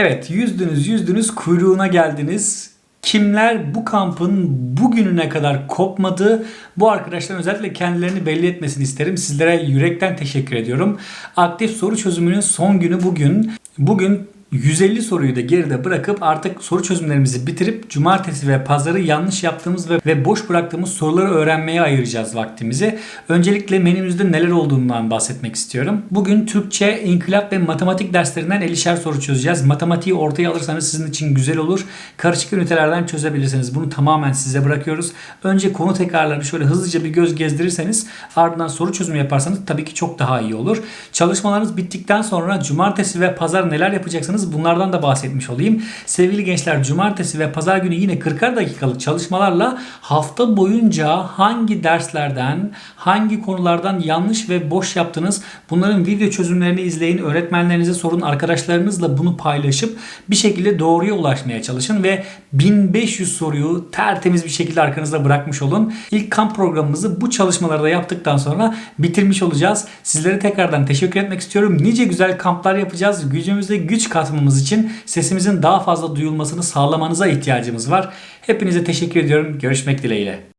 Evet yüzdünüz yüzdünüz kuyruğuna geldiniz. Kimler bu kampın bugününe kadar kopmadı? Bu arkadaşların özellikle kendilerini belli etmesini isterim. Sizlere yürekten teşekkür ediyorum. Aktif soru çözümünün son günü bugün. Bugün 150 soruyu da geride bırakıp artık soru çözümlerimizi bitirip cumartesi ve pazarı yanlış yaptığımız ve, ve boş bıraktığımız soruları öğrenmeye ayıracağız vaktimizi. Öncelikle menümüzde neler olduğundan bahsetmek istiyorum. Bugün Türkçe, inkılap ve matematik derslerinden 50'şer soru çözeceğiz. Matematiği ortaya alırsanız sizin için güzel olur. Karışık ünitelerden çözebilirsiniz. Bunu tamamen size bırakıyoruz. Önce konu tekrarlarını şöyle hızlıca bir göz gezdirirseniz ardından soru çözümü yaparsanız tabii ki çok daha iyi olur. Çalışmalarınız bittikten sonra cumartesi ve pazar neler yapacaksınız bunlardan da bahsetmiş olayım. Sevgili gençler cumartesi ve pazar günü yine 40'ar dakikalık çalışmalarla hafta boyunca hangi derslerden, hangi konulardan yanlış ve boş yaptınız bunların video çözümlerini izleyin, öğretmenlerinize sorun, arkadaşlarınızla bunu paylaşıp bir şekilde doğruya ulaşmaya çalışın ve 1500 soruyu tertemiz bir şekilde arkanızda bırakmış olun. İlk kamp programımızı bu çalışmaları da yaptıktan sonra bitirmiş olacağız. Sizlere tekrardan teşekkür etmek istiyorum. Nice güzel kamplar yapacağız. Gücümüze güç katmamız için sesimizin daha fazla duyulmasını sağlamanıza ihtiyacımız var. Hepinize teşekkür ediyorum. Görüşmek dileğiyle.